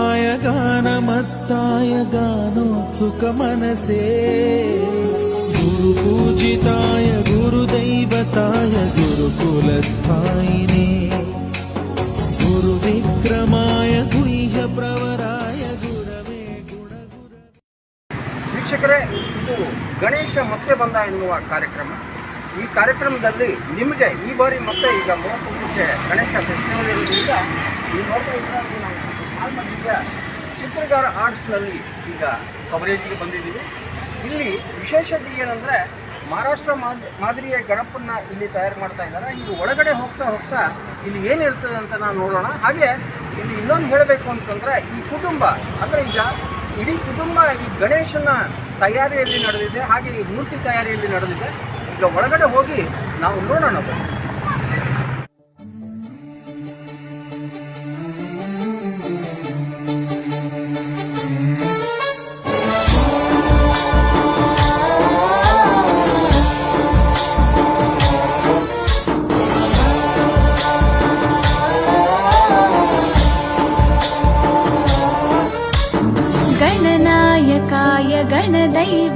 ಸುಖಾಯ ಗಾನ ಮತ್ತಾಯ ಗಾನು ಸುಖ ಮನಸೇ. ಗುರು ಪೂಜಿತಾಯ, ಗುರು ದೈವತಾಯ, ಗುರು ಕುಲಸ್ಥಾಯಿನಿ. ಗುರು ವಿಕ್ರಮಾಯ, ಗುಹ್ಯ ಪ್ರವರಾಯ, ಗುರವೇ ಗುಣ ಗುರ ವೀಕ್ಷಕರೇ, ಇದು ಗಣೇಶ ಮತ್ತೆ ಬಂದ ಎನ್ನುವ ಕಾರ್ಯಕ್ರಮ. ಈ ಕಾರ್ಯಕ್ರಮದಲ್ಲಿ ನಿಮಗೆ ಈ ಬಾರಿ ಮತ್ತೆ ಈಗ ಮೂವತ್ತು ಮುಂಚೆ ಗಣೇಶ ಫೆಸ್ಟಿವಲ್ ಇರುವುದರಿಂದ ಈ ನೋಡ್ತಾ ಇದ್ದಾರೆ ಆಲ್ಮಟ್ಟಿಯ ಚಿತ್ರಕಾರ ಆರ್ಟ್ಸ್ನಲ್ಲಿ ಈಗ ಕವರೇಜ್ಗೆ ಬಂದಿದ್ದೀವಿ. ಇಲ್ಲಿ ವಿಶೇಷತೆ ಏನಂದರೆ ಮಹಾರಾಷ್ಟ್ರ ಮಾದ್, ಮಾದರಿಯ ಗಣಪನ್ನ ಇಲ್ಲಿ ತಯಾರು ಮಾಡ್ತಾ ಇದ್ದಾರೆ. ಇದು ಒಳಗಡೆ ಹೋಗ್ತಾ ಹೋಗ್ತಾ ಇಲ್ಲಿ ಏನಿರ್ತದೆ ಅಂತ ನಾವು ನೋಡೋಣ. ಹಾಗೆ ಇಲ್ಲಿ ಇನ್ನೊಂದು ಹೇಳಬೇಕು ಅಂತಂದ್ರೆ ಈ ಕುಟುಂಬ, ಅಂದರೆ ಈಗ ಇಡೀ ಕುಟುಂಬ ಈ ಗಣೇಶನ ತಯಾರಿಯಲ್ಲಿ ನಡೆದಿದೆ, ಹಾಗೆ ಈ ಮೂರ್ತಿ ತಯಾರಿಯಲ್ಲಿ ನಡೆದಿದೆ. ಈಗ ಒಳಗಡೆ ಹೋಗಿ ನಾವು ನೋಡೋಣ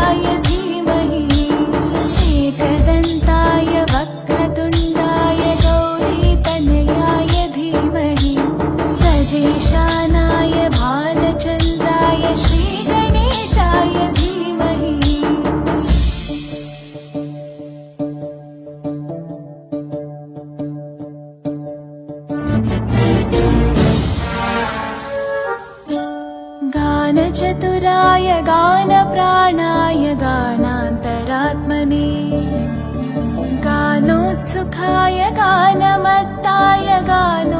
那夜。य गानो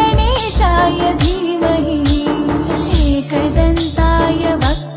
शाय धीमहि एकदन्ताय वक्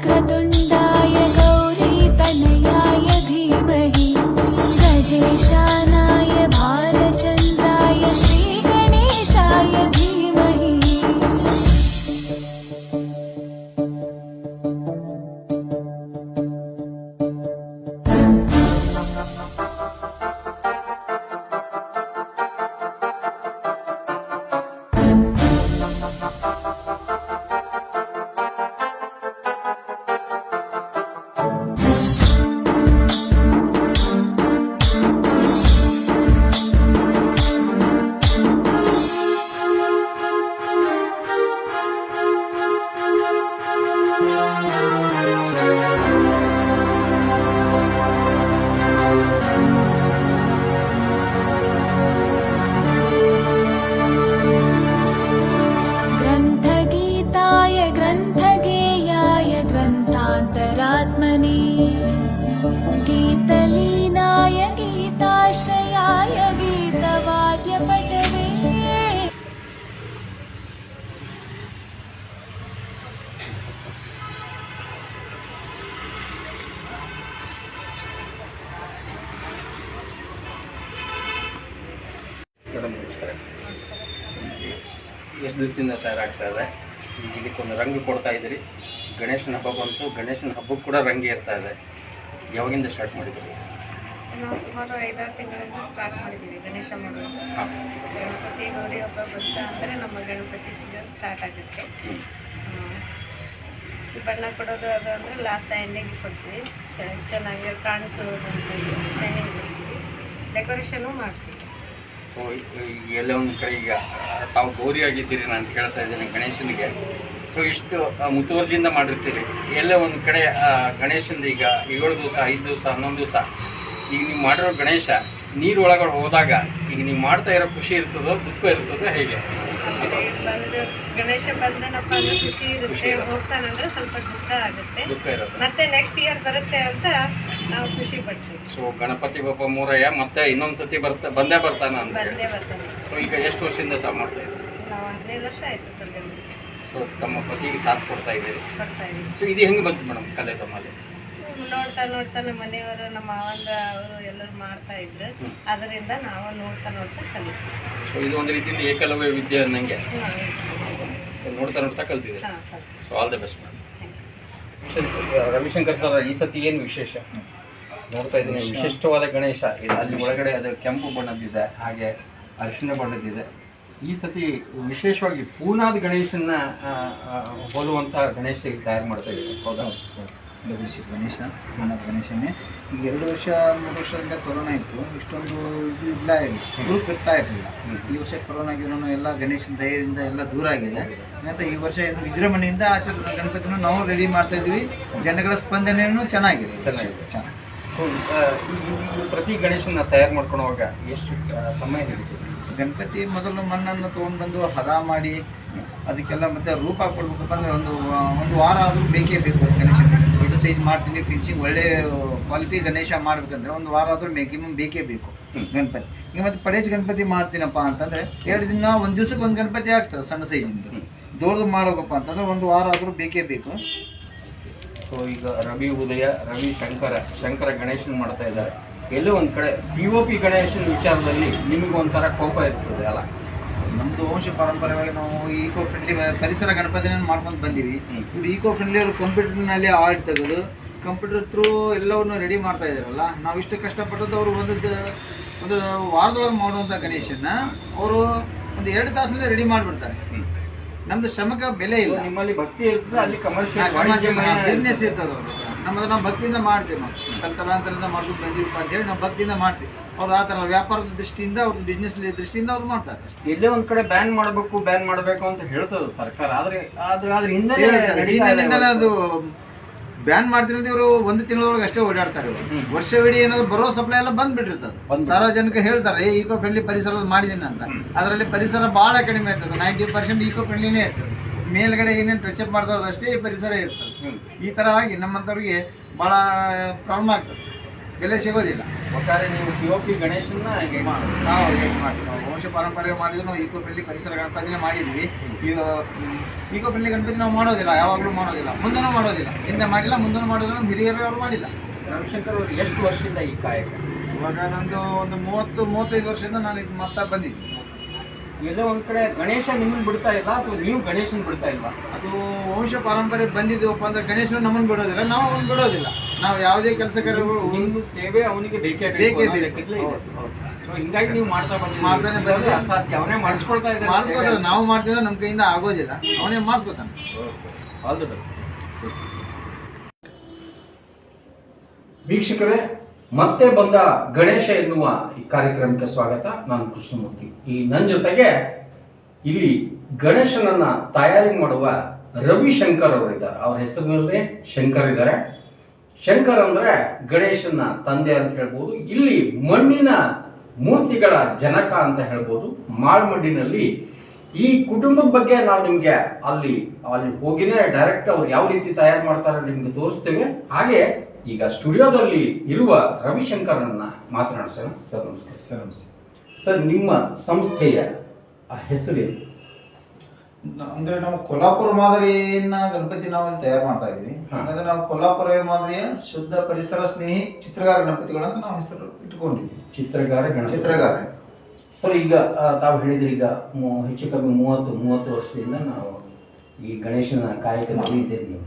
गीतात्मने गीतलीनाय गीताश्रयाय गीतवाद्यपटवे ಎಷ್ಟು ದಿವಸದಿಂದ ತಯಾರಾಗ್ತಾ ಇದೆ ಇದಕ್ಕೊಂದು ರಂಗು ಕೊಡ್ತಾ ಇದ್ದೀರಿ. ಗಣೇಶನ ಹಬ್ಬ ಬಂತು. ಗಣೇಶನ ಹಬ್ಬಕ್ಕೆ ಕೂಡ ರಂಗಿ ಇರ್ತಾ ಇದೆ. ಯಾವಾಗಿಂದ ಸ್ಟಾರ್ಟ್ ಮಾಡಿದ್ದೀರಿ? ನಾವು ಸುಮಾರು ಐದಾರು ತಿಂಗಳಿಂದ ಸ್ಟಾರ್ಟ್ ಮಾಡಿದ್ದೀವಿ ಗಣೇಶ ಹಾಂ. ಗಣಪತಿ ಗೌರಿ ಹಬ್ಬ ಬಂತ ಅಂದರೆ ನಮ್ಮ ಗಣಪತಿ ಸೀಸನ್ ಸ್ಟಾರ್ಟ್ ಆಗುತ್ತೆ. ಈ ಬಣ್ಣ ಕೊಡೋದು ಅದು ಅಂದರೆ ಲಾಸ್ಟ್ ಎಂಡಿಂಗ್ ಕೊಡ್ತೀವಿ. ಚೆನ್ನಾಗಿ ಕಾಣಿಸೋದು ಅಂತ ಹೇಳಿ. ಡೆಕೋರೇಷನು ಮಾಡ್ತೀವಿ. ಸೊ ಎಲ್ಲ ಒಂದು ಕಡೆ ಈಗ ತಾವು ಗೌರಿ ಆಗಿದ್ದೀರಿ ನಾನು ಕೇಳ್ತಾ ಇದ್ದೀನಿ ಗಣೇಶನಿಗೆ. ಸೊ, ಇಷ್ಟು ಮುತುವರ್ಜಿಯಿಂದ ಮಾಡಿರ್ತೀರಿ. ಎಲ್ಲೇ ಒಂದು ಕಡೆ ಗಣೇಶಂದು ಈಗ ಏಳು ದಿವಸ, ಐದು ದಿವಸ, ಹನ್ನೊಂದು ದಿವಸ, ಈಗ ನೀವು ಮಾಡಿರೋ ಗಣೇಶ ನೀರು ಒಳಗಡೆ ಹೋದಾಗ ಈಗ ನೀವು ಮಾಡ್ತಾ ಇರೋ ಖುಷಿ ಇರ್ತದೋ, ದುಃಖ ಇರ್ತದೋ, ಹೇಗೆ? ಆಮೇಲೆ ಬಂದು ಗಣೇಶ ಬಂದನಪ್ಪ ಅಂದ್ರೆ ಖುಷಿ ಇರುತ್ತೆ ಹೋಗ್ತಾನಂದ್ರೆ ಸ್ವಲ್ಪ ದುಃಖ ಆಗುತ್ತೆ. ದುಃಖ ಇರುತ್ತೆ. ಮತ್ತೆ ನೆಕ್ಸ್ಟ್ ಇಯರ್ ಬರುತ್ತೆ ಅಂತ ನಾವು ಖುಷಿ ಪಡ್ತೀವಿ. ಸೊ ಗಣಪತಿ ಬಪ್ಪ ಮೂರಯ್ಯ ಮತ್ತೆ ಇನ್ನೊಂದು ಸತಿ ಬರ್ತಾ ಬಂದೇ ಬರ್ತಾನ ಅಂತ ಬಂದೇ ಬರ್ತಾನೆ. ಸೊ ಈಗ ಎಷ್ಟು ವರ್ಷದಿಂದ ತಾವು ಮಾಡ್ತಾ ಇದ್ದೀರಿ? ನಾವು ಹದಿನೈದು ವರ್ಷ ಆಯ್ತು ಸರ್ ಗಣಪತಿ ಸೊ ತಮ್ಮ ಪತಿಗೆ ಸಾಥ್ ಕೊಡ್ತಾ ಇದ್ದೀರಿ. ಇದೀವಿ ಸೊ ಇದು ಹೆಂಗೆ ಬಂತು ಮೇಡಮ್ ಕಲೆ ತಮ್ಮಲ್ಲಿ? ನೋಡ್ತಾ ನೋಡ್ತಾ ನಮ್ಮ ಮನೆಯವರು ನಮ್ಮ ಮಾವಂದ ಅವರು ಎಲ್ಲರೂ ಮಾಡ್ತಾ ಇದ್ರು. ಅದರಿಂದ ನಾವು ನೋಡ್ತಾ ನೋಡ್ತಾ ಕಲಿತೀವಿ. ಸೊ ಇದು ಒಂದು ರೀತಿಯಿಂದ ಏಕಲವ್ಯ ವಿದ್ಯೆ ಅನ್ನಂಗೆ. ನೋಡ್ತಾ ನೋಡ್ತಾ ಕಲ್ತಿದೆ so all the best Ravishankar sir ಈ ಸತಿ ಏನು ವಿಶೇಷ? ನೋಡ್ತಾ ಇದ್ದೀನಿ. ವಿಶಿಷ್ಟವಾದ ಗಣೇಶ. ಇದೆ ಅಲ್ಲಿ ಒಳಗಡೆ ಅದು ಕೆಂಪು ಬಣ್ಣದಿದೆ ಹಾಗೆ ಅರಿಶಿಣ ಬಣ್ಣದಿದೆ ಈ ಸತಿ ವಿಶೇಷವಾಗಿ ಪೂನಾದ ಗಣೇಶನ್ನ ಆ, ಹೋಲುವಂಥ ಗಣೇಶ ತಯಾರು ಮಾಡ್ತಾ ಇದ್ದೀವಿ ಹೌದಾ? ಗಣೇಶ ಗಣೇಶ ನನ್ನ ಗಣೇಶನೇ. ಈಗ ಎರಡು ವರ್ಷ ಮೂರು ವರ್ಷದಿಂದ ಕೊರೋನಾ ಇತ್ತು. ಇಷ್ಟೊಂದು ಇದು ಇಲ್ಲ ಗ್ರೂಪ್ ಇರ್ತಾ ಇರಲಿಲ್ಲ. ಈ ವರ್ಷ ಕೊರೋನಾ ಗಿರೋನು ಎಲ್ಲ ಗಣೇಶನ ದಯದಿಂದ ಎಲ್ಲ ದೂರ ಆಗಿದೆ. ಮತ್ತು ಈ ವರ್ಷ ಇದು ವಿಜೃಂಭಣೆಯಿಂದ ಆಚರಿಸಿದ ಗಣಪತಿನೂ ನಾವು ರೆಡಿ ಮಾಡ್ತಾ ಇದ್ವಿ ಜನಗಳ ಸ್ಪಂದನೆಯೂ ಚೆನ್ನಾಗಿದೆ. ಚೆನ್ನಾಗಿದೆ. ಚೆನ್ನಾಗಿ ಪ್ರತಿ ಗಣೇಶನ ತಯಾರು ಮಾಡ್ಕೊಳ್ಳುವಾಗ ಎಷ್ಟು ಸಮಯ ಹಿಡಿತದೆ ಗಣಪತಿ ಮೊದಲು ಮಣ್ಣನ್ನು ತೊಗೊಂಡ್ಬಂದು ಹದ ಮಾಡಿ ಅದಕ್ಕೆಲ್ಲ ಮತ್ತೆ ರೂಪ ಕೊಡ್ಬೇಕಂದ್ರೆ ಒಂದು ಒಂದು ವಾರ ಆದರೂ ಬೇಕೇ ಬೇಕು ಗಣೇಶ ಸೈಜ್ ಮಾಡ್ತೀನಿ ಫಿನಿಶಿಂಗ್ ಒಳ್ಳೆ ಕ್ವಾಲಿಟಿ ಗಣೇಶ ಮಾಡ್ಬೇಕಂದ್ರೆ ಒಂದು ವಾರ ಆದರೂ ಮ್ಯಾಕ್ಸಿಮಮ್ ಬೇಕೇ. ಬೇಕು ಗಣಪತಿ. ಈಗ ಮತ್ತೆ ಪಡೇಶ್ ಗಣಪತಿ ಮಾಡ್ತೀನಪ್ಪ ಅಂತಂದ್ರೆ ಎರಡು ದಿನ ಒಂದು ದಿವಸಕ್ಕೆ ಒಂದು ಗಣಪತಿ ಆಗ್ತದೆ ಸಣ್ಣ ಸೈಜಿಂದ. ದೊಡ್ಡದು ಮಾಡೋಕಪ್ಪ ಅಂತಂದ್ರೆ ಒಂದು ವಾರ ಆದರೂ ಬೇಕೇ ಬೇಕು. ಸೊ ಈಗ ರವಿ ಉದಯ ರವಿ ಶಂಕರ ಶಂಕರ ಗಣೇಶನ್ ಮಾಡ್ತಾ ಇದ್ದಾರೆ. ಎಲ್ಲೋ ಒಂದು ಕಡೆ ಪಿ ಒ ಪಿ ಗಣೇಶನ ವಿಚಾರದಲ್ಲಿ ನಿಮಗೆ ಒಂಥರ ಕೋಪ ಇರ್ತದೆ ಅಲ್ಲ? ನಮ್ದು ವಂಶ ಪಾರಂಪರ್ಯವಾಗಿ ನಾವು ಈಕೋ ಫ್ರೆಂಡ್ಲಿ ಪರಿಸರ ಗಣಪತಿಯನ್ನು ಮಾಡ್ಕೊಂಡು ಬಂದೀವಿ. ಇವ್ರು ಈಕೋ ಫ್ರೆಂಡ್ಲಿ ಅವರು ಕಂಪ್ಯೂಟರ್ನಲ್ಲಿ ಆರ್ಟ್ ತೆಗೆದು ಕಂಪ್ಯೂಟರ್ ಥ್ರೂ ಎಲ್ಲವನ್ನು ರೆಡಿ ಮಾಡ್ತಾ ಇದಾರಲ್ಲ ನಾವು ಇಷ್ಟು ಕಷ್ಟಪಟ್ಟದ್ದು ಅವರು ಒಂದು ಒಂದು ಒಂದು ವಾರ ಮಾಡುವಂಥ ಗಣೇಶನ್ನ ಅವರು ಒಂದು ಎರಡು ತಾಸಲ್ಲೇ ರೆಡಿ ಮಾಡಿಬಿಡ್ತಾರೆ. ನಮ್ದು ಶ್ರಮಕ ಬೆಲೆ ಇಲ್ಲ. ನಿಮ್ಮಲ್ಲಿ ಭಕ್ತಿ ಇರ್ತದೆ ಅಲ್ಲಿ ಕಮರ್ಷಿಯಲ್ ಬಿಸ್ನೆಸ್ ಇರ್ತದೆ ಅವರು ನಮ್ಮದು ನಾವು ಭಕ್ತಿಯಿಂದ ಮಾಡ್ತೀವಿ ನಾವು. ತಲತಲಾಂತರದಿಂದ ಮಾಡ್ಕೊಂಡು ಬಂದಿರಪ್ಪ ಅಂತ ಹೇಳಿ ನಾವು ಭಕ್ತಿಯಿಂದ ಮಾಡ್ತೀವಿ. ಅವ್ರು ಆ ಥರ ವ್ಯಾಪಾರದ ದೃಷ್ಟಿಯಿಂದ ಅವ್ರ ಬಿಸ್ನೆಸ್ ದೃಷ್ಟಿಯಿಂದ ಅವ್ರು ಮಾಡ್ತಾರೆ. ಎಲ್ಲೇ ಒಂದ್ ಕಡೆ ಬ್ಯಾನ್ ಮಾಡಬೇಕು ಬ್ಯಾನ್ ಮಾಡಬೇಕು ಅಂತ ಹೇಳ್ತದೆ ಸರ್ಕಾರ. ಆದ್ರೆ ಆದ್ರೆ ಅದ್ರ ಹಿಂದೆ ಅದು ಬ್ಯಾನ್ ಮಾಡ್ತೀನಿ ಅಂತ ಇವರು ಒಂದು ತಿಂಗಳವರೆಗೆ ಅಷ್ಟೇ ಓಡಾಡ್ತಾರೆ. ವರ್ಷವಿಡೀ ಏನಾದ್ರು ಬರೋ ಸಪ್ಲೈ ಎಲ್ಲ ಬಂದ್ಬಿಟ್ಟಿರ್ತದೆ. ಸಾರ್ವಜನಿಕ ಹೇಳ್ತಾರೆ ಈಕೋ ಫ್ರೆಂಡ್ಲಿ ಪರಿಸರ ಮಾಡಿದ್ದೀನಿ ಅಂತ. ಅದರಲ್ಲಿ ಪರಿಸರ ಬಹಳ ಕಡಿಮೆ ಇರ್ತದೆ. ನೈಂಟಿ ಪರ್ಸೆಂಟ್ ಈಕೋ ಫ್ರೆಂಡ್ಲಿನೇ ಇರ್ತದೆ. ಮೇಲ್ಗಡೆ ಏನೇನು ಟಚ್ ಮಾಡ್ತಾ ಅಷ್ಟೇ ಪರಿಸರ ಇರ್ತದೆ. ಈ ತರವಾಗಿ ನಮ್ಮಂಥವ್ರಿಗೆ ಭಾಳ ಪ್ರಾಬ್ಲಮ್ ಆಗ್ತದೆ. ಬೆಲೆ ಸಿಗೋದಿಲ್ಲ. ಒಟ್ಟಾರೆ ನೀವು ಪಿ ಒ ಪಿ ಗಣೇಶನ್ನ ಹೇಗೆ ನಾವು ಹೇಗೆ ಮಾಡ್ತೀವಿ. ನಾವು ವಂಶ ಪಾರಂಪರ್ಯ ಮಾಡಿದ್ರು ನಾವು ಈಕೋ ಫ್ರೆಂಡ್ಲಿ ಪರಿಸರ ಗಣಪತಿನೇ ಮಾಡಿದ್ವಿ. ಈಗ ಈಕೋ ಫ್ರೆಂಡ್ಲಿ ಗಣಪತಿ ನಾವು ಮಾಡೋದಿಲ್ಲ ಯಾವಾಗಲೂ ಮಾಡೋದಿಲ್ಲ. ಮುಂದೆನೂ ಮಾಡೋದಿಲ್ಲ. ಹಿಂದೆ ಮಾಡಿಲ್ಲ ಮುಂದೆನೂ ಮಾಡೋದಿಲ್ಲ ಹಿರಿಯರು ಅವರು ಮಾಡಿಲ್ಲ. ರವಿಶಂಕರ್ ಅವರು ಎಷ್ಟು ವರ್ಷದಿಂದ ಈ ಕಾಯಕ? ಇವಾಗ ನಂದು ಒಂದು ಮೂವತ್ತು ಮೂವತ್ತೈದು ವರ್ಷದಿಂದ ನಾನು ಇದು ಮಾಡ್ತಾ ಬಂದಿದ್ದೆ ಎಲ್ಲೋ ಒಂದ್ ಕಡೆ ಗಣೇಶ ನಿಮ್ಮನ್ ಬಿಡ್ತಾ ಇಲ್ಲ ಅಥವಾ ನೀವು ಗಣೇಶನ್ ಬಿಡ್ತಾ ಇಲ್ಲ? ಅದು ವಂಶ ಪಾರಂಪರೆ ಬಂದಿದ್ದೀವಪ್ಪ ಅಂದ್ರೆ ಗಣೇಶನು ನಮ್ಮನ್ನು ಬಿಡೋದಿಲ್ಲ ನಾವು ಅವ್ನು ಬಿಡೋದಿಲ್ಲ. ನಾವು ಯಾವುದೇ ಕೆಲಸ ಕಾರ್ಯಗಳು ನಿಮ್ಮ ಸೇವೆ ಅವನಿಗೆ ಬೇಕೇ ಬೇಕು ಬೇಕೇ. ಸೊ ಹಿಂಗಾಗಿ ನೀವು ಮಾಡ್ತಾ ಬಂದಿದ್ದೀರಿ. ಮಾಡ್ತಾನೆ ಬಂದಿದ್ದೀವಿ. ಅಸಾಧ್ಯ. ಅವನೇ ಮಾಡಿಸ್ಕೊಳ್ತಾ ಇದ್ದಾರೆ ಮಾಡಿಸ್ಕೋತಾರೆ ನಾವು ಮಾಡ್ತೀವಿ ನಮ್ಮ ಕೈಯಿಂದ ಆಗೋದಿಲ್ಲ. ಅವನೇ ಮಾಡಿಸ್ಕೋತಾನೆ. ಆಲ್ ದಿ ಬೆಸ್ಟ್ ವೀಕ್ಷಕರೇ ಮತ್ತೆ ಬಂದ ಗಣೇಶ ಎನ್ನುವ ಈ ಕಾರ್ಯಕ್ರಮಕ್ಕೆ ಸ್ವಾಗತ. ನಾನು ಕೃಷ್ಣಮೂರ್ತಿ. ಈ ನನ್ನ ಜೊತೆಗೆ ಇಲ್ಲಿ ಗಣೇಶನನ್ನ ತಯಾರಿ ಮಾಡುವ ರವಿಶಂಕರ್ ಅವರಿದ್ದಾರೆ. ಅವ್ರ ಹೆಸರಿನಲ್ಲಿ ಶಂಕರ್ ಇದ್ದಾರೆ. ಶಂಕರ್ ಅಂದ್ರೆ ಗಣೇಶನ ತಂದೆ ಅಂತ ಹೇಳ್ಬೋದು. ಇಲ್ಲಿ ಮಣ್ಣಿನ ಮೂರ್ತಿಗಳ ಜನಕ ಅಂತ ಹೇಳ್ಬೋದು. ಮಾಳ್ಮಡ್ಡಿನಲ್ಲಿ ಈ ಕುಟುಂಬದ ಬಗ್ಗೆ ನಾವು ನಿಮ್ಗೆ ಅಲ್ಲಿ ಅಲ್ಲಿ ಹೋಗಿನೇ ಡೈರೆಕ್ಟ್ ಅವ್ರು ಯಾವ ರೀತಿ ತಯಾರು ಮಾಡ್ತಾರೆ ನಿಮ್ಗೆ ತೋರಿಸ್ತೇವೆ. ಹಾಗೆ ಈಗ ಸ್ಟುಡಿಯೋದಲ್ಲಿ ಇರುವ ರವಿಶಂಕರನ್ನ ಮಾತನಾಡಿಸೋಣ. ಸರ್ ನಮಸ್ಕಾರ. ಸರ್ ನಮಸ್ತೆ. ಸರ್ ನಿಮ್ಮ ಸಂಸ್ಥೆಯ ಆ ಹೆಸರೇನು? ಅಂದ್ರೆ ನಾವು ಕೊಲ್ಹಾಪುರ ಮಾದರಿಯನ್ನ ಗಣಪತಿ ನಾವು ತಯಾರು ಮಾಡ್ತಾ ಇದ್ವಿ ಹಾಗಾದ್ರೆ ನಾವು ಕೊಲ್ಲಾಪುರ ಮಾದರಿಯ ಶುದ್ಧ ಪರಿಸರ ಸ್ನೇಹಿ ಚಿತ್ರಗಾರ ಗಣಪತಿಗಳು ಅಂತ ನಾವು ಹೆಸರು ಇಟ್ಕೊಂಡಿದ್ವಿ ಚಿತ್ರಗಾರ ಗಣಪತಿ. ಚಿತ್ರಗಾರ. ಸರ್ ಈಗ ತಾವು ಹೇಳಿದ್ರಿ ಈಗ ಹೆಚ್ಚು ಕಮ್ಮಿ ಮೂವತ್ತು ಮೂವತ್ತು ವರ್ಷದಿಂದ ನಾವು ಈ ಗಣೇಶನ ಕಾರ್ಯಕ್ರಮ ಇದ್ದೀರಿ ನೀವು.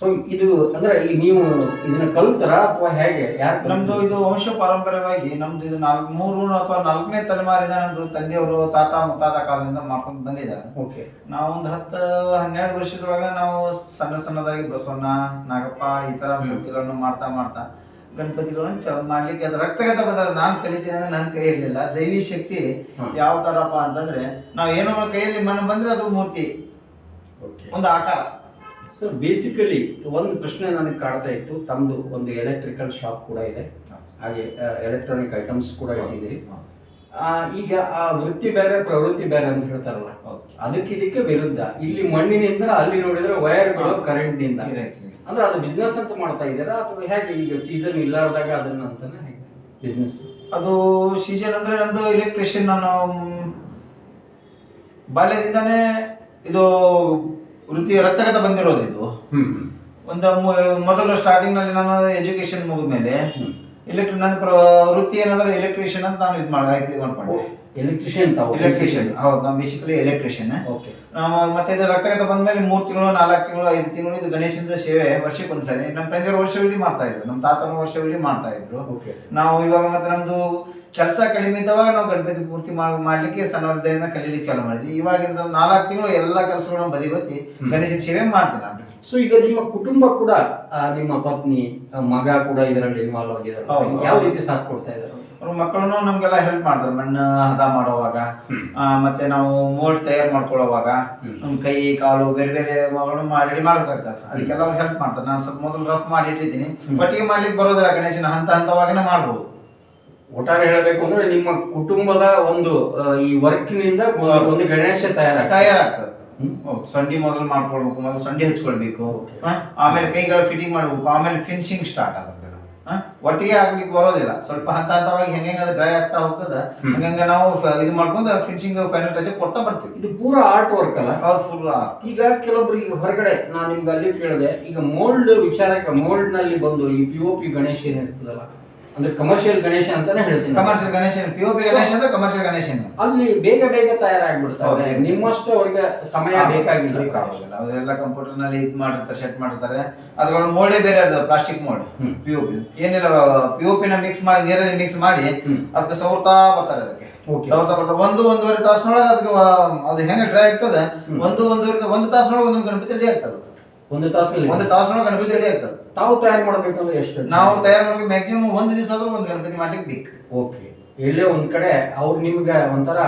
ಸೊ ಇದು ಅಂದ್ರೆ ಈಗ ನೀವು ಇದನ್ನ ಕಲ್ತರ ಅಥವಾ ಹೇಗೆ? ಯಾರು ನಮ್ದು ಇದು ವಂಶ ಪಾರಂಪರ್ಯವಾಗಿ ನಮ್ದು ಇದು ನಾಲ್ಕು ಮೂರು ಅಥವಾ ನಾಲ್ಕನೇ ತಲೆಮಾರಿನ ನಮ್ದು ತಂದೆಯವರು ತಾತ ಮುತ್ತಾತ ಕಾಲದಿಂದ ಮಾಡ್ಕೊಂಡು ಬಂದಿದ್ದಾರೆ. ಓಕೆ ನಾವು ಒಂದು ಹತ್ತು ಹನ್ನೆರಡು ವರ್ಷದೊಳಗೆ ನಾವು ಸಣ್ಣ ಸಣ್ಣದಾಗಿ ಬಸವಣ್ಣ ನಾಗಪ್ಪ ಈ ತರ. ಮೂರ್ತಿಗಳನ್ನು ಮಾಡ್ತಾ ಮಾಡ್ತಾ ಗಣಪತಿಗಳನ್ನು ಚ ಮಾಡ್ಲಿಕ್ಕೆ ಅದು ರಕ್ತಗತ ಬಂದಾಗ ನಾನು ಕಲಿತೀನಿ ಅಂದ್ರೆ ನನ್ನ ಕೈ ಇರಲಿಲ್ಲ ದೈವಿ ಶಕ್ತಿ. ಯಾವ ತರಪ್ಪ ಅಂತಂದ್ರೆ ನಾವು ಏನೋ ಕೈಯಲ್ಲಿ ಮನ ಬಂದ್ರೆ ಅದು ಮೂರ್ತಿ. ಒಂದು ಆಕಾರ. ಸರ್ ಬೇಸಿಕಲಿ ಒಂದು ಪ್ರಶ್ನೆ ನನಗೆ ಕಾಡ್ತಾ ಇತ್ತು. ತಮ್ಮದು ಒಂದು ಎಲೆಕ್ಟ್ರಿಕಲ್ ಶಾಪ್ ಕೂಡ ಇದೆ. ಹಾಗೆ ಎಲೆಕ್ಟ್ರಾನಿಕ್ ಐಟಮ್ಸ್ ಕೂಡ ಇಟ್ಟಿದ್ದೀರಿ. ಈಗ ಆ ವೃತ್ತಿ ಬೇರೆ, ಪ್ರವೃತ್ತಿ ಬೇರೆ ಅಂತ ಹೇಳ್ತಾರಲ್ಲ. ಅದಕ್ಕೆ ಇದಕ್ಕೆ ವಿರುದ್ಧ. ಇಲ್ಲಿ ಮಣ್ಣಿನಿಂದ ಅಲ್ಲಿ ನೋಡಿದ್ರೆ ವೈರ್ಗಳು ಕರೆಂಟ್ನಿಂದ. ಇದೆ. ಅಂದ್ರೆ ಅದು ಬಿಸ್ನೆಸ್ ಅಂತ ಮಾಡ್ತಾ ಇದ್ದೀರಾ? ಅಥವಾ ಹೇಗೆ ಈಗ ಸೀಸನ್ ಇಲ್ಲಾರ್ದಾಗ ಅದನ್ನ ಅಂತಾನೆ ಬಿಸ್ನೆಸ್ ಅದು ಸೀಸನ್ ಅಂದ್ರೆ ನಂದು ಎಲೆಕ್ಟ್ರಿಷಿಯನ್ ನಾನು ಬಾಲ್ಯದಿಂದಾನೇ ಇದು ವೃತ್ತಿ ರಕ್ತಗತ ಬಂದಿರೋದು ಇದು. ಹ್ಮ್ ಒಂದು ಮು- ಮೊದಲು ಸ್ಟಾರ್ಟಿಂಗ್ನಲ್ಲಿ ನಾನು ಎಜುಕೇಶನ್ ಮುಗಿದ ಮೇಲೆ ಎಲೆಕ್ಟ್ರಿ ನನ್ನ ಪ್ರ- ವೃತ್ತಿ ಏನಂದ್ರೆ ಎಲೆಕ್ಟ್ರಿಷಿಯನ್ ಅಂತ ನಾನು ಇದು ಮಾಡಿ ಇದು ಮಾಡ್ಕೊಂಡೆ. ಎಲೆಕ್ಟ್ರಿಷಿಯನ್ ತಾವು ಎಲೆಕ್ಟ್ರಿಷಿಯನ್ ಹೌದು ನಾನು ಬೇಸಿಕಲಿ ಎಲೆಕ್ಟ್ರಿಷಿಯನ್ ಓಕೆ. ಮತ್ತೆ ಇದು ರಕ್ತಗತ ಬಂದ್ಮೇಲೆ ಮೂರು ತಿಂಗಳು ನಾಲ್ಕು ತಿಂಗಳು ಐದು ತಿಂಗಳು ಇದು ಗಣೇಶನ ಸೇವೆ ವರ್ಷಕ್ಕೆ ಒಂದ್ಸರಿ. ನಮ್ಮ ತಂದೆಯವರು ವರ್ಷವಿಡೀ ಮಾಡ್ತಾ ಇದ್ರು. ನಮ್ಮ ತಾತನ ವರ್ಷವಿಡೀ ಮಾಡ್ತಾ ಇದ್ರು. ಓಕೆ. ನಾವು ಇವಾಗ ಮತ್ತೆ ನಮ್ದು ಕೆಲಸ ಕಡಿಮೆ ಇದ್ದವಾಗ ನಾವು ಗಣಪತಿ ಪೂರ್ತಿ ಮಾಡ್- ಮಾಡ್ಲಿಕ್ಕೆ ಸಣ್ಣವರಿದ್ದ ಕಲೀಲಿಕ್ಕೆ ಚಾಲು ಮಾಡಿದ್ವಿ. ಇವಾಗ ನಾಲ್ಕು ತಿಂಗಳು ಎಲ್ಲ ಕೆಲಸಗಳನ್ನ ಬದಿ ಬತ್ತಿ ಗಣೇಶನ ಸೇವೆ ಮಾಡ್ತೀನಿ ನಾನು. ಸೊ ಈಗ ನಿಮ್ಮ ಕುಟುಂಬ ಕೂಡ ನಿಮ್ಮ ಪತ್ನಿ ಮಗ ಕೂಡ ಇದರಲ್ಲಿ ಇನ್ವಾಲ್ವ್ ಆಗಿದ್ದಾರೆ. ಯಾವ ರೀತಿ ಸಾಥ್ ಕೊಡ್ತಾ ಇದ್ದಾರೆ? ಅವ್ರ ಮಕ್ಕಳನ್ನು ನಮ್ಗೆಲ್ಲ ಹೆಲ್ಪ್ ಮಾಡ್ತಾರೆ. ಮಣ್ಣು ಹದ ಮಾಡೋವಾಗ ಮತ್ತೆ ನಾವು ಮೋಲ್ಡ್ ತಯಾರು ಮಾಡ್ಕೊಳ್ಳೋವಾಗ ನಮ್ಮ ನಮ್ ಕೈ ಕಾಲು ಬೇರೆ ಬೇರೆ ಮಗಳು ರೆಡಿ ಮಾಡ್ಬೇಕಾಗ್ತಾರೆ ಅದಕ್ಕೆಲ್ಲ ಅವ್ರು ಹೆಲ್ಪ್ ಮಾಡ್ತಾರೆ. ನಾನು ಸ್ವಲ್ಪ ಮೊದಲು ರಫ್ ಮಾಡಿ ಇಟ್ಟಿದ್ದೀನಿ. ಬಟ್ ಒಟ್ಟಿಗೆ ಮಾಡ್ಲಿಕ್ಕೆ ಬರೋದಿಲ್ಲ. ಗಣೇಶನ ಹಂತ ಹಂತವಾಗನೇ ಮಾಡ್ಬೋದು. ಒಟ್ಟಾರೆ ಹೇಳಬೇಕು ಅಂದ್ರೆ ನಿಮ್ಮ ಕುಟುಂಬದ ಒಂದು ಈ ವರ್ಕ್ನಿಂದ ಒಂದು ಗಣೇಶ ತಯಾರಾಗ್ತದೆ. ತಯಾರಾಗ್ತದೆ. ಸಂಡಿ ಮೊದಲು ಮಾಡ್ಕೊಳ್ಬೇಕು ಮೊದಲು ಸಂಡಿ ಹಚ್ಕೊಳ್ಬೇಕು. ಆಮೇಲೆ ಕೈಗಳು ಫಿಟ್ಟಿಂಗ್ ಮಾಡ್ಬೇಕು ಆಮೇಲೆ ಫಿನಿಶಿಂಗ್ ಸ್ಟಾರ್ಟ್ ಆಗುತ್ತೆ? ಒಟ್ಟಿಗೆ ಆಗ್ಲಿಕ್ಕೆ ಬರೋದಿಲ್ಲ. ಸ್ವಲ್ಪ ಹಂತ ಹಂತವಾಗಿ ಹೆಂಗೆ ಅದು ಡ್ರೈ ಆಗ್ತಾ ಹೋಗ್ತದ ಹಂಗಂಗ ನಾವು ಇದು ಮಾಡ್ಕೊಂಡು ಫಿನಿಶಿಂಗ್ ಫೈನಲ್ ಟಚ್ ಕೊಡ್ತಾ ಬರ್ತೀವಿ. ಇದು ಪೂರಾ ಆರ್ಟ್ ವರ್ಕ್ ಅಲ್ಲ? ಹೌದು ಈಗ ಕೆಲವೊಬ್ರು ಈಗ ಹೊರಗಡೆ ನಾನು ನಿಮ್ಗೆ ಅಲ್ಲಿ ಕೇಳಿದೆ ಈಗ ಮೋಲ್ಡ್ ವಿಚಾರಕ್ಕೆ ಮೋಲ್ಡ್ನಲ್ಲಿ ಬಂದು ಈ ಪಿ ಓ ಪಿ ಗಣೇಶ ಏನ್ ಇರ್ತದಲ್ಲ ಅಂದ್ರೆ ಕಮರ್ಷಿಯಲ್ ಗಣೇಶ ಅಂತಾನೆ ಹೇಳ್ತೀನಿ. Commercial Ganeshan P Ganesha P Ganeshan ಅಂದ್ರೆ ಕಮರ್ಷಿಯಲ್ ಗಣೇಶ ಅಲ್ಲಿ ಬೇಗ ಬೇಗ ತಯಾರಾಗ್ಬಿಡ್ತಾರೆ. ನಿಮ್ಮಷ್ಟು ಅವ್ರಿಗೆ ಸಮಯ ಬೇಕಾಗಿಲ್ಲ. ಅವರೆಲ್ಲ ಕಂಪ್ಯೂಟರ್ನಲ್ಲಿ ಇದು ಮಾಡಿರ್ತಾರೆ ಸೆಟ್ ಮಾಡಿರ್ತಾರೆ. ಅದ್ರೊಳ ಮೋಳೆ ಬೇರೆ ಇರ್ತದೆ ಪ್ಲಾಸ್ಟಿಕ್ ಮೋಳೆ ಹ್ಮ್. ಪಿ ಒ ಪಿ ಏನಿಲ್ಲ ಪಿ ಒ ನ ಮಿಕ್ಸ್ ಮಾಡಿ ನೀರಲ್ಲಿ ಮಿಕ್ಸ್ ಮಾಡಿ. ಅದಕ್ಕೆ ಸೌರ್ತಾ ಬರ್ತಾರೆ ಅದಕ್ಕೆ. ಸೌತ ಸೌರ್ತಾ ಬರ್ತಾರೆ. ಒಂದು ಒಂದೂವರೆ ತಾಸಿನೊಳಗೆ ಅದಕ್ಕೆ ಅದು ಹೆಂಗೆ ಡ್ರೈ ಆಗ್ತದೆ. ಒಂದು ಒಂದೂವರೆ ಒಂದು ತಾಸಿನೊಳಗೆ ಒಂದೊಂದು ಗಣಪತಿ ರೆಡಿ ಆಗ್ತದೆ. ಒಂದು ತಾಸಲ್ಲಿ ಒಂದು ತಾಸಿನೊಳಗೆ ಗಣಪತಿ ರೆಡಿ ಆಗ್ತದೆ. ತಾವು ತಯಾರು ಮಾಡಬೇಕಂದ್ರೆ ಎಷ್ಟು ನಾವು ತಯಾರು ಮಾಡಿ ಮ್ಯಾಕ್ಸಿಮಮ್ ಒಂದು ದಿವಸ ಆದ್ರೂ ಒಂದು ಗಣಪತಿ ಮಾಡ್ಲಿಕ್ಕೆ ಬೇಕು. ಓಕೆ. ಎಲ್ಲೇ ಒಂದ್ ಕಡೆ ಅವ್ರು ನಿಮ್ಗೆ ಒಂಥರ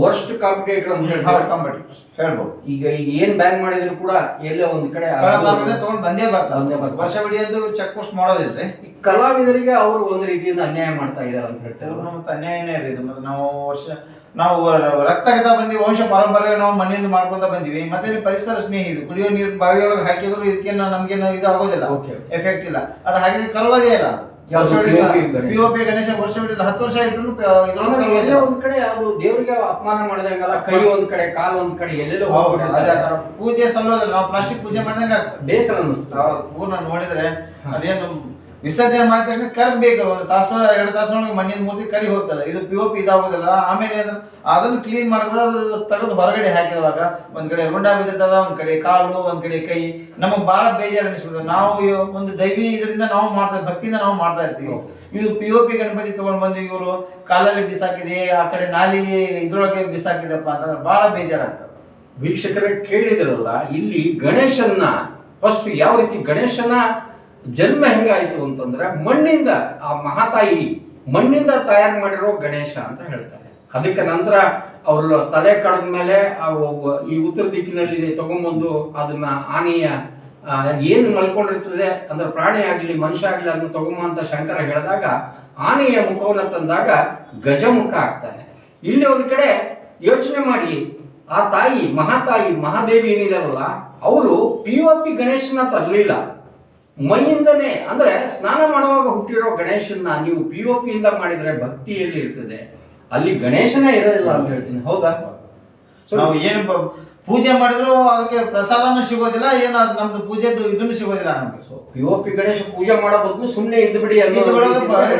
ವರ್ಸ್ಟ್ ಕಾಂಪಿಟೇಟರ್ ಅಂತ ಹೇಳ್ತಾರೆ. ಕಾಂಪಿಟೇಟರ್ ಹೇಳ್ಬೋದು. ಈಗ ಈಗ ಏನ್ ಬ್ಯಾನ್ ಮಾಡಿದ್ರು ಕೂಡ ಎಲ್ಲೇ ಒಂದ್ ಕಡೆ ತಗೊಂಡ್ ತಗೊಂಡು ಬಂದೇ ಬರ್ತಾರೆ. ವರ್ಷ ಬಿಡಿಯೋದು ಚೆಕ್ ಪೋಸ್ಟ್ ಮಾಡೋದಿಲ್ರಿ ಕಲಾವಿದರಿಗೆ ಅವರು ಒಂದು ರೀತಿಯಿಂದ ಅನ್ಯಾಯ ಮಾಡ್ತಾ ಇದಾರೆ ಅಂತ ಹೇಳ್ತಾರೆ. ಮತ್ತೆ ಅನ್ಯಾಯನೇ ಇದೆ. ಇದು ಮತ್ತೆ ನಾವು ವರ್ಷ ನಾವು ರಕ್ತಗತ ಬಂದಿವಿ ವಂಶ ಪರಂಪರೆ ನಾವು ಮಣ್ಣಿಂದ ಮಾಡ್ಕೊಂತ ಬಂದಿವಿ. ಮತ್ತೆ ಪರಿಸರ ಸ್ನೇಹಿ ಇದು. ಕುಡಿಯೋ ನೀರು ಬಾವಿಯೊಳಗೆ ಹಾಕಿದ್ರು ಇದಕ್ಕೆ ನಮ್ಗೆ ಇದು ಆಗೋದಿಲ್ಲ Okay. ಎಫೆಕ್ಟ್ ಇಲ್ಲ. ಅದು ಹಾಗೆ ಕರಗೋದೇ ಇಲ್ಲ. ಯಾವ್ದು? POP ಗಣೇಶ? ವರ್ಷ ಬಿಟ್ಟಿಲ್ಲ ಹತ್ತು ವರ್ಷ ಇದ್ರು ಎಲ್ಲೇ ಒಂದ್ ಕಡೆ ಅದು ದೇವರಿಗೆ ಅಪಮಾನ ಮಾಡಿದಂಗಲ್ಲ ಕೈ ಒಂದ್ ಕಡೆ ಕಾಲ್ ಒಂದ್ ಕಡೆ ಎಲ್ಲೆಲ್ಲೋ ಅದೇ ಪೂಜೆ ಸಲ್ಲೋದಿಲ್ಲ ನಾವು ಪ್ಲಾಸ್ಟಿಕ್ ಪೂಜೆ ಮಾಡಿದಂಗ ಬೇಸರ ಅನ್ನಿಸ್ತು ಪೂರ್ಣ ನೋಡಿದ್ರೆ ಅದೇನು ವಿಸರ್ಜನೆ ಮಾಡಿದ ತಕ್ಷಣ ಕರ್ಬೇಕು ಒಂದು ತಾಸ, ಎರಡು ತಾಸನೊಳಗೆ ಮಣ್ಣಿನ ಮೂರ್ತಿ ಕರಿ ಹೋಗ್ತದೆ. ಇದು ಪಿ ಓ ಪಿ ಇದಾಗೋದಿಲ್ಲ. ಆಮೇಲೆ ಅದನ್ನು ಕ್ಲೀನ್ ಮಾಡಬಹುದು ಅದು ತೆಗೆದು ಹೊರಗಡೆ ಹಾಕಿದವಾಗ ಒಂದ್ ಕಡೆ ರುಂಡ ಬಿದ್ದಿರ್ತದ ಒಂದ್ ಕಡೆ ಕಾಲು, ಒಂದ್ ಕಡೆ ಕೈ. ನಮಗ್ ಬಹಳ ಬೇಜಾರು ಅನಿಸ್ಬಿಡ್ತದೆ ನಾವು ಒಂದು ದೈವಿ ಇದರಿಂದ ನಾವು ಮಾಡ್ತಾ ಭಕ್ತಿಯಿಂದ ನಾವು ಮಾಡ್ತಾ ಇರ್ತೀವಿ. ಇದು ಪಿ ಓ ಪಿ ಗಣಪತಿ ತಗೊಂಡ್ ಬಂದು ಇವರು ಕಾಲಲ್ಲಿ ಬಿಸಾಕಿದೆ, ಆ ಕಡೆ ನಾಲಿ ಇದ್ರೊಳಗೆ ಬಿಸಾಕಿದಪ್ಪ ಅಂತಂದ್ರೆ ಬಹಳ ಬೇಜಾರಾಗ್ತದೆ. ವೀಕ್ಷಕರೇ ಕೇಳಿದ್ರಲ್ಲ, ಇಲ್ಲಿ ಗಣೇಶನ್ನ ಫಸ್ಟ್ ಯಾವ ರೀತಿ ಗಣೇಶನ ಜನ್ಮ ಹೆಂಗಾಯ್ತು ಅಂತಂದ್ರೆ ಮಣ್ಣಿಂದ, ಆ ಮಹಾತಾಯಿ ಮಣ್ಣಿಂದ ತಯಾರು ಮಾಡಿರೋ ಗಣೇಶ ಅಂತ ಹೇಳ್ತಾರೆ. ಅದಕ್ಕೆ ನಂತರ ಅವರು ತಲೆ ಕಳೆದ ಮೇಲೆ ಈ ಉತ್ತರ ದಿಕ್ಕಿನಲ್ಲಿ ತಗೊಂಬಂದು ಅದನ್ನ ಆನೆಯ ಏನು ಏನ್ ಮಲ್ಕೊಂಡಿರ್ತದೆ ಅಂದ್ರೆ ಪ್ರಾಣಿ ಆಗ್ಲಿ, ಮನುಷ್ಯ ಆಗ್ಲಿ ಅದನ್ನ ತಗೊಂಬ ಅಂತ ಶಂಕರ ಹೇಳಿದಾಗ ಆನೆಯ ಮುಖವನ್ನು ತಂದಾಗ ಗಜಮುಖ ಆಗ್ತಾನೆ. ಇಲ್ಲಿ ಒಂದು ಕಡೆ ಯೋಚನೆ ಮಾಡಿ, ಆ ತಾಯಿ ಮಹಾತಾಯಿ ಮಹಾದೇವಿ ಏನಿದಾರಲ್ಲ, ಅವರು ಪಿ ಒ ಪಿ ಗಣೇಶನ ತರಲಿಲ್ಲ. ಮೈಯಿಂದನೇ ಅಂದ್ರೆ ಸ್ನಾನ ಮಾಡುವಾಗ ಹುಟ್ಟಿರೋ ಗಣೇಶನ್ನ ನೀವು ಪಿ ಒ ಪಿ ಇಂದ ಮಾಡಿದ್ರೆ ಭಕ್ತಿಯಲ್ಲಿ ಇರ್ತದೆ. ಅಲ್ಲಿ ಗಣೇಶನೇ ಇರೋದಿಲ್ಲ ಅಂತ ಹೇಳ್ತೀನಿ ಹೌದಾ? ಸೊ ನಾವು ಏನು ಪೂಜೆ ಮಾಡಿದ್ರು ಅದಕ್ಕೆ ಪ್ರಸಾದನೂ ಸಿಗೋದಿಲ್ಲ ಏನು ಅದು ನಮ್ದು ಪೂಜೆದು ಇದನ್ನು ಸಿಗೋದಿಲ್ಲ ನಮ್ಗೆ. ಪಿ ಒ ಪಿ ಗಣೇಶ ಪೂಜೆ ಮಾಡೋ ಬದಲು ಸುಮ್ಮನೆ ಇದ್ದು ಬಿಡಿ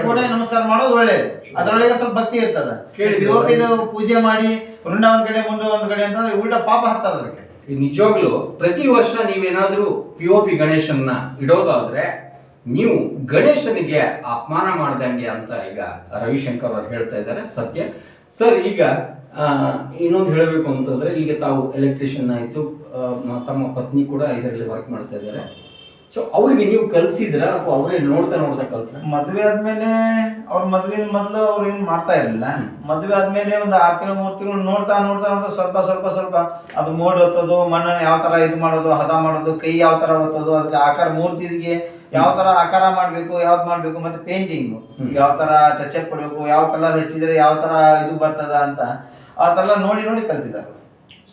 ಕೂಡ ನಮಸ್ಕಾರ ಮಾಡೋದು ಒಳ್ಳೇದು. ಅದರೊಳಗೆ ಸ್ವಲ್ಪ ಭಕ್ತಿ ಇರ್ತದೆ. ಪಿ ಒ ಪಿದು ಪೂಜೆ ಮಾಡಿ ಒಂದು ಒಂದ್ ಕಡೆ ಮುಂಡ ಒಂದ್ ಕಡೆ ಅಂತ ಉಲ್ಟ ಪಾಪ ಹತ್ತದ ಅದಕ್ಕೆ. ನಿಜವಾಗ್ಲೂ ಪ್ರತಿ ವರ್ಷ ನೀವೇನಾದ್ರೂ ಪಿ ಓ ಪಿ ಗಣೇಶನ್ನ ಇಡೋದಾದ್ರೆ ನೀವು ಗಣೇಶನಿಗೆ ಅಪಮಾನ ಮಾಡ್ದಂಗೆ ಅಂತ ಈಗ ರವಿಶಂಕರ್ ಅವರು ಹೇಳ್ತಾ ಇದ್ದಾರೆ, ಸತ್ಯ. ಸರ್, ಈಗ ಇನ್ನೊಂದು ಹೇಳಬೇಕು ಅಂತಂದ್ರೆ ಈಗ ತಾವು ಎಲೆಕ್ಟ್ರಿಷಿಯನ್ ಆಯಿತು ತಮ್ಮ ಪತ್ನಿ ಕೂಡ ಇದರಲ್ಲಿ ವರ್ಕ್ ಮಾಡ್ತಾ ಇದ್ದಾರೆ. ಸೊ ಅವ್ರಿಗೆ ನೀವು ಕಲ್ಸಿದ್ರ? ಅಥವಾ ಅವರೇ ನೋಡ್ತಾ ನೋಡ್ತಾ ಕಲ್ತ ಮದ್ವೆ ಆದ್ಮೇಲೆ ಅವ್ರ ಮದ್ವೆ ಮೊದ್ಲು ಅವ್ರು ಏನ್ ಮಾಡ್ತಾ ಇರಲಿಲ್ಲ. ಮದ್ವೆ ಆದ್ಮೇಲೆ ಒಂದು ಆರ್ ತಿಂಗಳು ಮೂರ್ ತಿಂಗಳು ನೋಡ್ತಾ ನೋಡ್ತಾ ನೋಡ್ತಾ ಸ್ವಲ್ಪ ಸ್ವಲ್ಪ ಸ್ವಲ್ಪ ಅದು ಮೋಡ್ ಒತ್ತೋದು ಮಣ್ಣನ್ನು ಯಾವ ತರ ಇದು ಮಾಡೋದು ಹದ ಮಾಡೋದು ಕೈ ಯಾವ ತರ ಒತ್ತೋದು ಅದಕ್ಕೆ ಆಕಾರ ಮೂರ್ತಿಗೆ ಯಾವ ತರ ಆಕಾರ ಮಾಡ್ಬೇಕು ಯಾವ್ದು ಮಾಡ್ಬೇಕು ಮತ್ತೆ ಪೇಂಟಿಂಗ್ ಯಾವ ತರ ಟಚ್ ಅಪ್ ಕೊಡ್ಬೇಕು ಯಾವ ಕಲರ್ ಹೆಚ್ಚಿದ್ರೆ ಯಾವ ತರ ಇದು ಬರ್ತದ ಅಂತ. ಆ ತರ ನೋಡಿ ನೋಡಿ ಕಲ್ತಿದ್ದಾರೆ.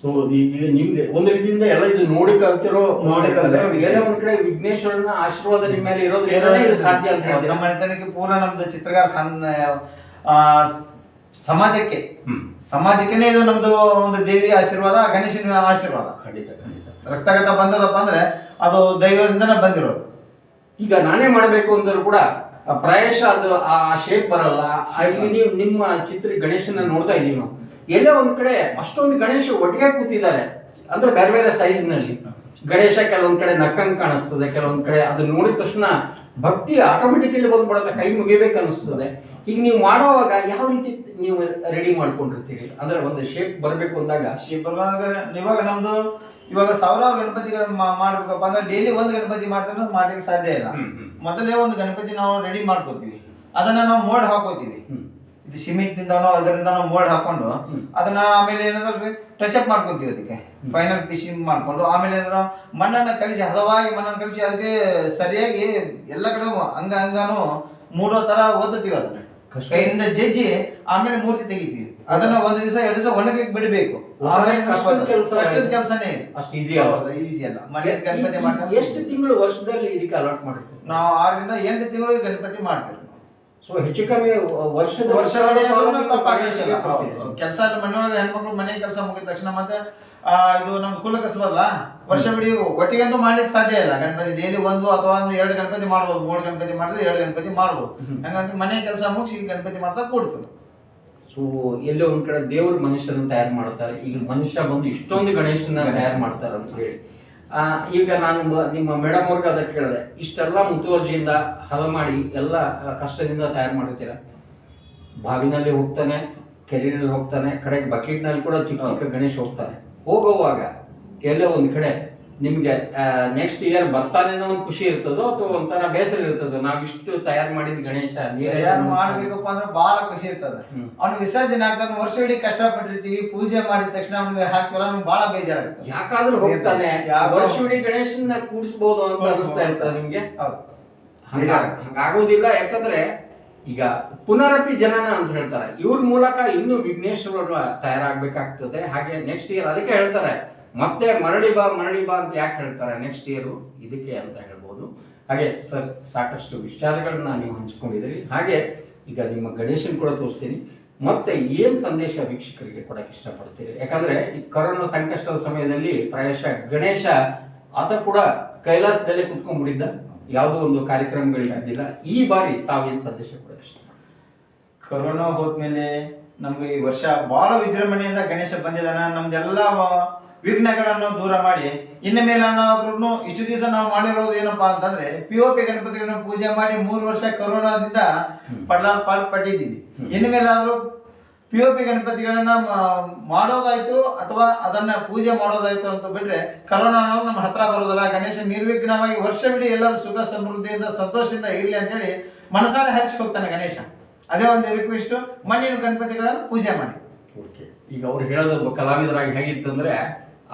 ಸೊ ಈಗ ನಿಮ್ಗೆ ಒಂದ್ ರೀತಿಯಿಂದ ಎಲ್ಲ ಇದು ನೋಡಿ ಕಲ್ತಿರೋ ನೋಡಿ ಏನೋ. ಬೇರೆ ಒಂದ್ ಕಡೆ ವಿಘ್ನೇಶ್ವರನ ಆಶೀರ್ವಾದ ನಿಮ್ಮ ಮೇಲೆ ಇರೋದ್ರಿಂದ ಇದು ಸಾಧ್ಯ ಅಂತ ಹೇಳಿ ನಮ್ಮ ಮನೆತನಕ್ಕೆ ಪೂರ್ಣ ನಮ್ದು ಚಿತ್ರಕಾರ ತನ್ನ ಆ, ಸಮಾಜಕ್ಕೆ. ಸಮಾಜಕ್ಕೆ ಇದು ನಮ್ದು ಒಂದು ದೇವಿ ಆಶೀರ್ವಾದ ಗಣೇಶನ ಆಶೀರ್ವಾದ. ಖಂಡಿತ ಖಂಡಿತ. ರಕ್ತಗತ ಬಂದದಪ್ಪ ಅಂದ್ರೆ ಅದು ದೈವದಿಂದನೇ ಬಂದಿರೋದು. ಈಗ ನಾನೇ ಮಾಡಬೇಕು ಅಂದರೂ ಕೂಡ ಪ್ರಾಯಶಃ ಅದು ಆ ಶೇಪ್ ಬರಲ್ಲ. ನೀವು ನಿಮ್ಮ ಚಿತ್ರ ಗಣೇಶನ ನೋಡ್ತಾ ಇದೀವಿ ನಾವು. ಎಲ್ಲೇ ಒಂದ್ ಕಡೆ ಅಷ್ಟೊಂದು ಗಣೇಶ ಒಟ್ಟಿಗೆ ಕೂತಿದ್ದಾರೆ. ಅಂದ್ರೆ ಬೇರೆ ಬೇರೆ ಸೈಜ್ನಲ್ಲಿ. ಗಣೇಶ ಕೆಲವೊಂದ್ ಕಡೆ ನಕ್ಕಂಗ್ ಕಾಣಿಸ್ತದೆ ಕೆಲವೊಂದ್ ಕಡೆ ಅದನ್ನ ನೋಡಿದ ತಕ್ಷಣ ಭಕ್ತಿ ಆಟೋಮೆಟಿಕಲಿ ಬಂದ್ಬಿಡುತ್ತೆ ಕೈ ಮುಗಿಬೇಕು ಅನಿಸ್ತದೆ. ಈಗ ನೀವು ಮಾಡುವಾಗ ಯಾವ ರೀತಿ ನೀವು ರೆಡಿ ಮಾಡ್ಕೊಂಡಿರ್ತೀರಿ? ಅಂದ್ರೆ ಒಂದು ಶೇಪ್ ಬರಬೇಕು ಅಂದಾಗ? ಶೇಪ್ ಬರುವಾಗ ಇವಾಗ ನಮ್ದು ಇವಾಗ ಸಾವಿರಾರು ಗಣಪತಿಗಳನ್ನ ಮಾಡ್ಬೇಕಪ್ಪ. ಅಂದ್ರೆ ಡೈಲಿ ಒಂದು ಗಣಪತಿ ಮಾಡ್ತಾರೆ ಮಾಡ್ಲಿಕ್ಕೆ ಸಾಧ್ಯ ಇಲ್ಲ. ಮೊದಲೇ ಒಂದು ಗಣಪತಿ ನಾವು ರೆಡಿ ಮಾಡ್ಕೋತೀವಿ. ಅದನ್ನ ನಾವು ಮೋಡ್ ಹಾಕೋತೀವಿ. ಸಿಮೆಂಟ್ ನಿಂದನೋ ಅದರಿಂದ ನಾವು ಮೋಲ್ಡ್ ಹಾಕೊಂಡು ಅದನ್ನ ಆಮೇಲೆ ಏನಂದ್ರೆ ಟಚ್ ಅಪ್ ಮಾಡ್ಕೊಂತೀವಿ ಅದಕ್ಕೆ. ಫೈನಲ್ ಫಿಶಿಂಗ್ ಮಾಡ್ಕೊಂಡು ಆಮೇಲೆ ಏನಾರ ಮಣ್ಣನ್ನ ಕಲಿಸಿ ಹದವಾಗಿ ಮಣ್ಣನ್ನು ಕಲಿಸಿ ಅದಕ್ಕೆ ಸರಿಯಾಗಿ ಎಲ್ಲ ಕಡೆ ಹಂಗ ಹಂಗಾನು ಮೂಡೋ ತರ ಓದುತ್ತೀವಿ ಅದನ್ನ. ಕೈಯಿಂದ ಜಜ್ಜಿ ಆಮೇಲೆ ಮೂರ್ತಿ ತೆಗಿತೀವಿ. ಅದನ್ನ ಒಂದು ದಿವಸ ಎರಡು ದಿವಸ ಒಣಗ್ಲಿಕ್ಕೆ ಬಿಡಬೇಕು. ಕೆಲಸನೇ. ಅಷ್ಟು ಈಸಿ ಈಸಿ ಅಲ್ಲ. ಮನೆ ಗಣಪತಿ ಮಾಡ್ತಾರೆ ಎಷ್ಟು ತಿಂಗಳು ವರ್ಷದಲ್ಲಿ ಇದಕ್ಕೆ ಅಲಾಟ್ ಮಾಡಿರ್ತೀವಿ ನಾವು ಆರರಿಂದ ಎಂಟು ತಿಂಗಳು ಗಣಪತಿ ಮಾಡ್ತೀವಿ ಸೊ ಹೆಚ್ಚು ಕಮ್ಮಿ ವರ್ಷದ ವರ್ಷ. ಕೆಲಸ ಮನೆಯೊಳಗೆ ಹೆಣ್ಮಕ್ಳು ಮನೆ ಕೆಲಸ ಮುಗಿದ ತಕ್ಷಣ ಮತ್ತೆ ಇದು ನಮ್ಮ ಕುಲ ಕಸಬಲ್ಲ ಬಿಡಿ ಒಟ್ಟಿಗಂತೂ ಮಾಡ್ಲಿಕ್ಕೆ ಸಾಧ್ಯ ಇಲ್ಲ. ಗಣಪತಿ ಡೈಲಿ ಒಂದು ಅಥವಾ ಒಂದು ಎರಡು ಗಣಪತಿ ಮಾಡ್ಬೋದು. ಮೂರು ಗಣಪತಿ ಮಾಡಿದ್ರೆ ಎರಡು ಗಣಪತಿ ಮಾಡ್ಬೋದು. ಹಂಗಂದ್ರೆ ಮನೆ ಕೆಲಸ ಮುಗಿಸಿ ಗಣಪತಿ ಮಾಡ್ತಾ ಕೂಡ್ತದೆ ಸೊ ಎಲ್ಲೋ ಒಂದ್ ಕಡೆ ದೇವ್ರ ಮನುಷ್ಯರನ್ನು ತಯಾರು ಮಾಡ್ತಾರೆ. ಈಗ ಮನುಷ್ಯ ಬಂದು ಇಷ್ಟೊಂದು ಗಣೇಶನ. ತಯಾರು ಮಾಡ್ತಾರೆ ಅಂತ ಹೇಳಿ ಈಗ ನಾನು ನಿಮ್ಮ ಮೇಡಮ್ ಅವ್ರಿಗೆ ಅದಕ್ಕೆ ಕೇಳಿದೆ. ಇಷ್ಟೆಲ್ಲ ಮುತುವರ್ಜಿಯಿಂದ ಹದ ಮಾಡಿ ಎಲ್ಲ ಕಷ್ಟದಿಂದ ತಯಾರು ಮಾಡಿರ್ತೀರ? ಬಾವಿನಲ್ಲಿ ಹೋಗ್ತಾನೆ, ಕೆರೆಯಲ್ಲಿ ಹೋಗ್ತಾನೆ, ಕಡೆಗೆ ಬಕೆಟ್ನಲ್ಲಿ ಕೂಡ ಚಿಕ್ಕ ಚಿಕ್ಕ ಗಣೇಶ ಹೋಗ್ತಾನೆ. ಹೋಗುವಾಗ ಎಲ್ಲೋ ಒಂದು ಕಡೆ ನಿಮ್ಗೆ ನೆಕ್ಸ್ಟ್ ಇಯರ್ ಬರ್ತಾನೆ ಒಂದು ಖುಷಿ ಇರ್ತದೋ ಅಥವಾ ಒಂಥರ ಬೇಸರ ಇರ್ತದೋ? ನಾವಿಷ್ಟು ತಯಾರು ಮಾಡಿದ ಗಣೇಶ ತಯಾರು ಮಾಡ್ಬೇಕಪ್ಪ ಅಂದ್ರೆ ಬಹಳ ಖುಷಿ ಇರ್ತದೆ. ಅವ್ನು ವಿಸರ್ಜನೆ ಆಗ್ತಾನೆ ವರ್ಷ ಇಡೀ ಕಷ್ಟಪಟ್ಟಿರ್ತೀವಿ ಪೂಜೆ ಮಾಡಿದ ತಕ್ಷಣ ಅವ್ನಿಗೆ ಹಾಕ್ತಿವಲ್ಲ ನಮ್ಗೆ ಬಹಳ ಬೇಜಾರಾಗ್ತದೆ. ಯಾಕಾದ್ರೂ ಹೋಗ್ತಾನೆ. ವರ್ಷ ಇಡೀ ಗಣೇಶನ ಕೂಡಿಸ್ಬೋದು ಅಂತ ಅನಿಸ್ತಾ ಇರ್ತದೆ ನಿಮ್ಗೆ? ಹಂಗಾಗೋದಿಲ್ಲ ಯಾಕಂದ್ರೆ ಈಗ ಪುನರಪಿ ಜನನ ಅಂತ ಹೇಳ್ತಾರೆ. ಇವ್ರ ಮೂಲಕ ಇನ್ನೂ ವಿಘ್ನೇಶ್ವರ ತಯಾರಾಗ್ಬೇಕಾಗ್ತದೆ. ಹಾಗೆ ನೆಕ್ಸ್ಟ್ ಇಯರ್ ಅದಕ್ಕೆ ಹೇಳ್ತಾರೆ. ಮತ್ತೆ ಮರಳಿ ಬಾ ಮರಳಿ ಬಾ ಅಂತ ಯಾಕೆ ಹೇಳ್ತಾರೆ? ನೆಕ್ಸ್ಟ್ ಇಯರ್ ಇದಕ್ಕೆ ಅಂತ ಹೇಳ್ಬೋದು. ಹಾಗೆ ಸರ್, ಸಾಕಷ್ಟು ವಿಚಾರಗಳನ್ನ ನೀವು ಹಂಚ್ಕೊಂಡಿದ್ದೀರಿ. ಹಾಗೆ ಈಗ ನಿಮ್ಮ ಗಣೇಶನ್ ಕೂಡ ತೋರಿಸ್ತೀನಿ. ಮತ್ತೆ ಏನು ಸಂದೇಶ ವೀಕ್ಷಕರಿಗೆ ಕೊಡಕ್ಕೆ ಇಷ್ಟಪಡ್ತೀರಿ? ಯಾಕಂದ್ರೆ ಈ ಕೊರೋನಾ ಸಂಕಷ್ಟದ ಸಮಯದಲ್ಲಿ ಪ್ರಾಯಶಃ ಗಣೇಶ ಆತ ಕೂಡ ಕೈಲಾಸದಲ್ಲೇ ಕುತ್ಕೊಂಡ್ಬಿಟ್ಟಿದ್ದ. ಯಾವುದೋ ಒಂದು ಕಾರ್ಯಕ್ರಮಗಳಿಗಾಗಿಲ್ಲ ಈ ಬಾರಿ ತಾವೇನ್ ಸಂದೇಶ ಕೊಡಕ್ಕೆ ಇಷ್ಟ? ಕೊರೋನಾ ಹೋದ್ಮೇಲೆ ನಮ್ಗೆ ಈ ವರ್ಷ ಬಹಳ ವಿಜೃಂಭಣೆಯಿಂದ ಗಣೇಶ ಬಂದಿದ್ದಾನೆ. ನಮ್ದೆಲ್ಲ ವಿಘ್ನಗಳನ್ನು ದೂರ ಮಾಡಿ ಇನ್ನು ಮೇಲೆ ಅನ್ನೋದ್ರೂ ಇಷ್ಟು ದಿವಸ ನಾವು ಮಾಡಿರೋದು ಏನಪ್ಪಾ ಅಂತಂದ್ರೆ ಪಿ ಓ ಪಿ ಗಣಪತಿಗಳನ್ನ ಪೂಜೆ ಮಾಡಿ ಮೂರು ವರ್ಷ ಕೊರೋನಾದಿಂದ ಪಡ್ಲ ಪಾಲ್ ಪಟ್ಟಿದ್ದೀವಿ ಇನ್ನು ಮೇಲಾದ್ರೂ ಪಿ ಓ ಪಿ ಗಣಪತಿಗಳನ್ನ ಮಾಡೋದಾಯ್ತು ಅಥವಾ ಅದನ್ನ ಪೂಜೆ ಮಾಡೋದಾಯ್ತು ಅಂತ ಬಿಟ್ರೆ ಕರೋನಾ ಅನ್ನೋದು ನಮ್ಮ ಹತ್ರ ಬರೋದಲ್ಲ. ಗಣೇಶ ನಿರ್ವಿಘ್ನವಾಗಿ ವರ್ಷವಿಡೀ ಎಲ್ಲರೂ ಸುಖ ಸಮೃದ್ಧಿಯಿಂದ ಸಂತೋಷದಿಂದ ಇರಲಿ ಅಂತೇಳಿ ಮನಸಾರೆ ಹರಿಸಿ ಹೋಗ್ತಾನೆ ಗಣೇಶ. ಅದೇ ಒಂದು ರಿಕ್ವೆಸ್ಟ್ ಮಣ್ಣಿನ ಗಣಪತಿಗಳನ್ನು ಪೂಜೆ ಮಾಡಿ. ಓಕೆ ಈಗ ಅವ್ರು ಹೇಳೋದು ಕಲಾವಿದರಾಗಿ ಹೇಗಿತ್ತಂದ್ರೆ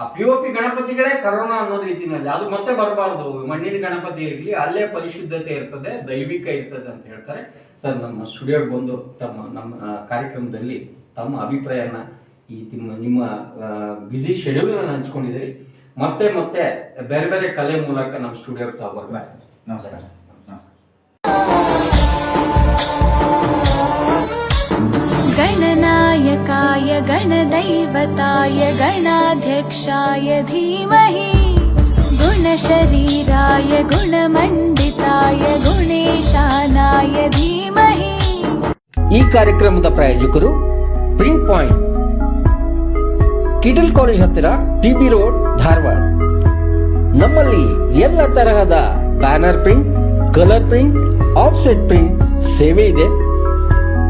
ಆ ಪಿ ಓ ಪಿ ಗಣಪತಿಗಳೇ ಕರೋನಾ ಅನ್ನೋ ರೀತಿನಲ್ಲಿ, ಅದು ಮತ್ತೆ ಬರಬಾರ್ದು. ಮಣ್ಣಿನ ಗಣಪತಿ ಇರಲಿ, ಅಲ್ಲೇ ಪರಿಶುದ್ಧತೆ ಇರ್ತದೆ, ದೈವಿಕ ಇರ್ತದೆ ಅಂತ ಹೇಳ್ತಾರೆ. ಸರ್, ನಮ್ಮ ಸ್ಟುಡಿಯೋಗೆ ಬಂದು ತಮ್ಮ, ನಮ್ಮ ಕಾರ್ಯಕ್ರಮದಲ್ಲಿ ತಮ್ಮ ಅಭಿಪ್ರಾಯನ ಈ ನಿಮ್ಮ ನಿಮ್ಮ ಬ್ಯುಸಿ ಶೆಡ್ಯೂಲ್ ಹಂಚ್ಕೊಂಡಿದ್ದೀರಿ. ಮತ್ತೆ ಮತ್ತೆ ಬೇರೆ ಬೇರೆ ಕಲೆ ಮೂಲಕ ನಮ್ಮ ಸ್ಟುಡಿಯೋಗೆ ತಾವು ನಮಸ್ಕಾರ. गणनायकाय गणदैवताय गणाध्यक्षाय धीमहि गुणशरीराय गुणमण्डिताय गुणेशानाय धीमहि ಈ ಕಾರ್ಯಕ್ರಮದ ಪ್ರಾಯೋಜಕರು ಪ್ರಿಂಟ್ ಪಾಯಿಂಟ್ ಕಿಟಲ್ ಕಾಲೇಜ್ ಹತ್ತಿರ ಟಿ ಬಿ ರೋಡ್ ಧಾರವಾಡ ನಮ್ಮಲ್ಲಿ ಎಲ್ಲ ತರಹದ banner print colour print offset print ಸೇವೆ ಇದೆ